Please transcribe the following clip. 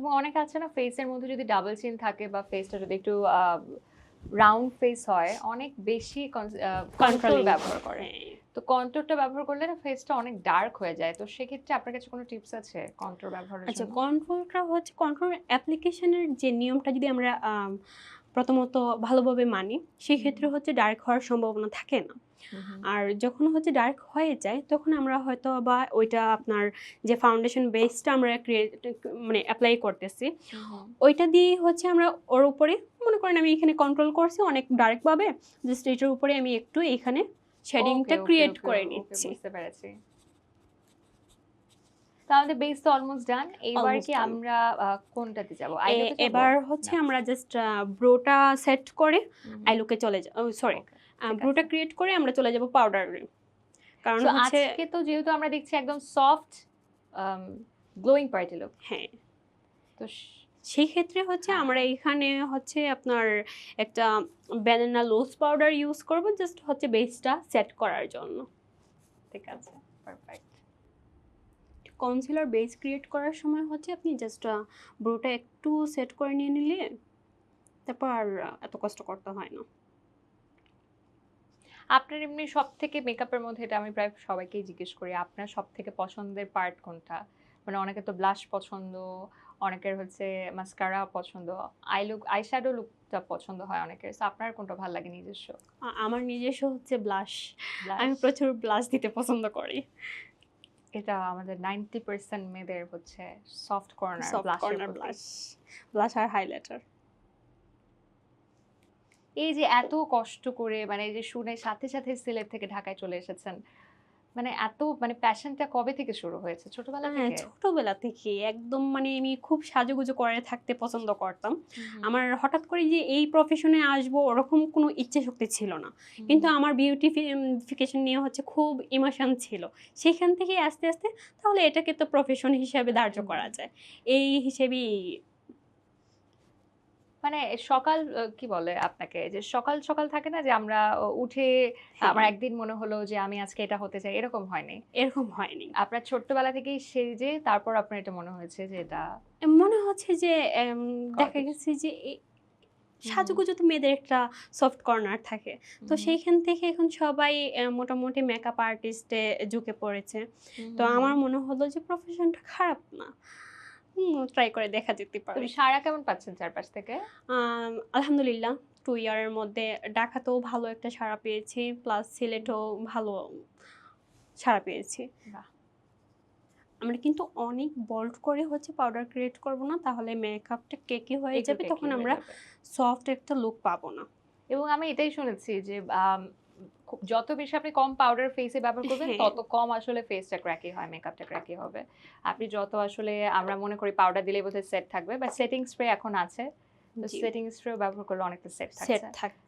এবং অনেক আছে না ফেসের মধ্যে যদি ডাবল চিন থাকে বা ফেসটা যদি একটু রাউন্ড ফেস হয় অনেক বেশি কন্ট্রোল ব্যবহার করে। হ্যাঁ। তো কন্ট্রোলটা ব্যবহার করলে না ফেসটা অনেক ডার্ক হয়ে যায়। তো সেক্ষেত্রে আপনার কাছে কোনো টিপস আছে কন্ট্রোল ব্যবহার আচ্ছা কন্ট্রোলটা হচ্ছে কন্ট্রোল অ্যাপ্লিকেশনের যে নিয়মটা যদি আমরা আম, প্রথমত ভালোভাবে মানি সেই ক্ষেত্রে হচ্ছে ডার্ক হওয়ার সম্ভাবনা থাকে না। আর যখন হচ্ছে ডার্ক হয়ে যায় তখন আমরা হয়তো বা ওইটা আপনার যে ফাউন্ডেশন বেসটা আমরা ক্রিয়েট মানে অ্যাপ্লাই করতেছি। ওইটা দিয়ে হচ্ছে আমরা ওর উপরে মনে করেন আমি এখানে কন্ট্রোল করছি অনেক ডার্ক ভাবে জাস্ট এটার উপরে আমি একটু এখানে শেডিংটা ক্রিয়েট করে নিচ্ছি বুঝতে পেরেছি আমাদের বেস তো অলমোস্ট ডান এইবার Almost কি আমরা কোনটাতে যাব? এবার হচ্ছে আমরা জাস্ট ব্রোটা সেট করে আইলুকে চলে যাব সরি ব্রোটা ক্রিয়েট করে আমরা চলে যাব পাউডারে কারণ হচ্ছে আজকে তো যেহেতু আমরা দেখছি একদম সফট গ্লোয়িং পার্টি লুক হ্যাঁ। তো সেই ক্ষেত্রে হচ্ছে হ্যাঁ। আমরা এখানে হচ্ছে আপনার একটা ব্যানানা লোজ পাউডার ইউজ করব জাস্ট হচ্ছে বেসটা সেট করার জন্য। ঠিক আছে পারফেক্ট কনসিলার বেস ক্রিয়েট করার সময় হচ্ছে আপনি জাস্ট ব্রোটা একটু সেট করে নিয়ে নিলে তারপর আর এত কষ্ট করতে হয় না। আপনার এমনি সব থেকে মেকআপের মধ্যে এটা আমি প্রায় সবাইকেই জিজ্ঞেস করি আপনার সব থেকে পছন্দের পার্ট কোনটা? মানে অনেকে তো ব্লাশ পছন্দ অনেকের হচ্ছে মাস্কারা পছন্দ আই লুক আই শ্যাডো লুকটা পছন্দ হয় অনেকের। আপনার কোনটা ভালো লাগে নিজস্ব? আমার নিজস্ব হচ্ছে ব্লাশ আমি প্রচুর ব্লাশ দিতে পছন্দ করি। এটা আমাদের নাইনটি পার্সেন্ট মেয়েদের হচ্ছে soft corner soft corner blush blush আর হাইলাইটার এই যে এত কষ্ট করে মানে এই যে শুনে সাথে সাথে সিলেট থেকে ঢাকায় চলে এসেছেন মানে এত মানে প্যাশনটা কবে থেকে শুরু হয়েছে? ছোটবেলা হ্যাঁ থেকে? ছোটবেলা থেকে একদম মানে আমি খুব সাজুগুজু করে থাকতে পছন্দ করতাম। আমার হঠাৎ করে যে এই প্রফেশনে আসব ওরকম কোনো ইচ্ছে শক্তি ছিল না। কিন্তু আমার বিউটিফিকেশন নিয়ে হচ্ছে খুব ইমোশন ছিল। সেখান থেকে আস্তে আস্তে তাহলে এটাকে তো প্রফেশন হিসাবে ধার্য করা যায়। এই হিসেবেই মানে সকাল কি বলে আপনাকে? যে সকাল সকাল থাকে না যে আমরা উঠে হ্যাঁ, আমার একদিন মনে হলো যে আমি আজকে এটা হতে চাই এরকম হয়নি? এরকম হয়নি। আপনার ছোট্টবেলা থেকেই সেই যে তারপর আপনার এটা মনে হয়েছে যে এটা মনে হচ্ছে যে দেখা গেছে যে সাজুগুজু তো মেয়েদের একটা সফট কর্নার থাকে। তো সেইখান থেকে এখন সবাই মোটামুটি মেকআপ আর্টিস্টে ঝুঁকে পড়েছে। তো আমার মনে হলো যে প্রফেশনটা খারাপ না। ট্রাই করে দেখা যেতে পারে। সারা কেমন পাচ্ছেন চারপাশ থেকে? আলহামদুলিল্লাহ টু ইয়ারের মধ্যে ঢাকাতেও ভালো একটা সাড়া পেয়েছি প্লাস সিলেটেও ভালো সাড়া পেয়েছি। আমরা কিন্তু অনেক বোল্ড করে হচ্ছে পাউডার ক্রিয়েট করব না তাহলে মেকআপটা কেকি হয়ে যাবে তখন আমরা সফট একটা লুক পাবো না। এবং আমি এটাই শুনেছি যে যত বেশি আপনি কম পাউডার ফেসে ব্যবহার করবেন হ্যাঁ। তত কম আসলে ফেসটা ক্র্যাকি হয় মেকআপটা ক্র্যাকি হবে। আপনি যত আসলে আমরা মনে করি পাউডার দিলে বোধহয় সেট থাকবে বা সেটিং স্প্রে এখন আছে। সেটিং স্প্রে ব্যবহার করলে অনেকটা সেট সেট থাক